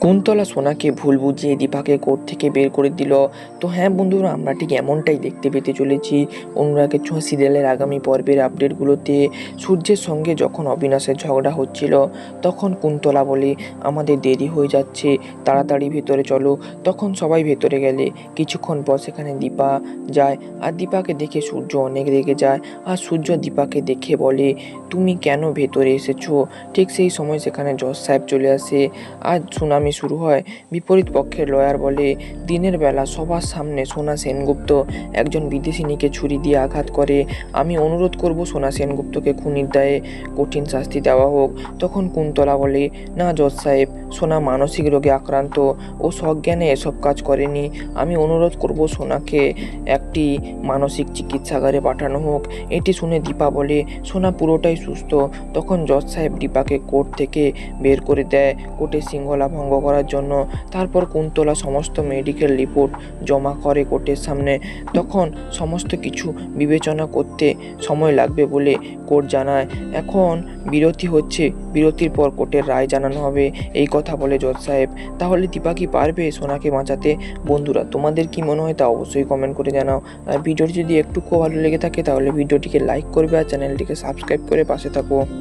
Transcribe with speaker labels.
Speaker 1: কুন্তলা সোনাকে ভুল বুঝিয়ে দীপাকে কোর্ট থেকে বের করে দিল। তো হ্যাঁ বন্ধুরা, আমরা ঠিক এমনটাই দেখতে পেতে চলেছি অনুরাগের ছোঁয়া সিরিয়ালের আগামী পর্বের আপডেটগুলোতে। সূর্যের সঙ্গে যখন অবিনাশের ঝগড়া হচ্ছিল, তখন কুন্তলা বলে, আমাদের দেরি হয়ে যাচ্ছে, তাড়াতাড়ি ভেতরে চলো। তখন সবাই ভেতরে গেলে। কিছুক্ষণ পর সেখানে দীপা যায় আর দীপাকে দেখে সূর্য অনেক রেগে যায় আর সূর্য দীপাকে দেখে বলে, তুমি কেন ভেতরে এসেছ? ঠিক সেই সময় সেখানে জজ সাহেব চলে আসে। আর সুনামি শুরু হয়। বিপরীত পক্ষের লয়ার বলে, দিনের বেলা সবার সামনে সোনা সেনগুপ্ত একজন বিদেশিনীকে ছুরি দিয়ে আঘাত করে। আমি অনুরোধ করব সোনা সেনগুপ্তকে খুনির দায়ে কঠিন শাস্তি দেওয়া হোক। তখন কুন্তলা বলে, না জজ সাহেব, সোনা মানসিক রোগে আক্রান্ত ও সজ্ঞানে এসব কাজ করেনি। আমি অনুরোধ করব সোনাকে একটি মানসিক চিকিৎসাগারে পাঠানো হোক। এটি শুনে দীপা বলে, সোনা পুরোটাই সুস্থ। তখন জজ সাহেব দীপাকে কোর্ট থেকে বের করে দেয়। কোর্টে শৃঙ্খলা ভঙ্গ করার জন্য। তারপর কুন্তলা সমস্ত মেডিকেল রিপোর্ট জমা করে কোর্টের সামনে। তখন সমস্ত কিছু বিবেচনা করতে সময় লাগবে বলে কোর্ট জানায়। এখন বিরতি হচ্ছে, বিরতির পর কোর্টের রায় জানানো হবে। এই কথা বলে জজ সাহেব, তাহলে দীপা কি পারবে সোনাকে বাঁচাতে? বন্ধুরা, তোমাদের কি মনে হয় তা অবশ্যই কমেন্ট করে জানাও। আর ভিডিওটি যদি একটু ভালো লেগে থাকে, তাহলে ভিডিওটিকে লাইক করবে আর চ্যানেলটিকে সাবস্ক্রাইব করে পাশে থাকো।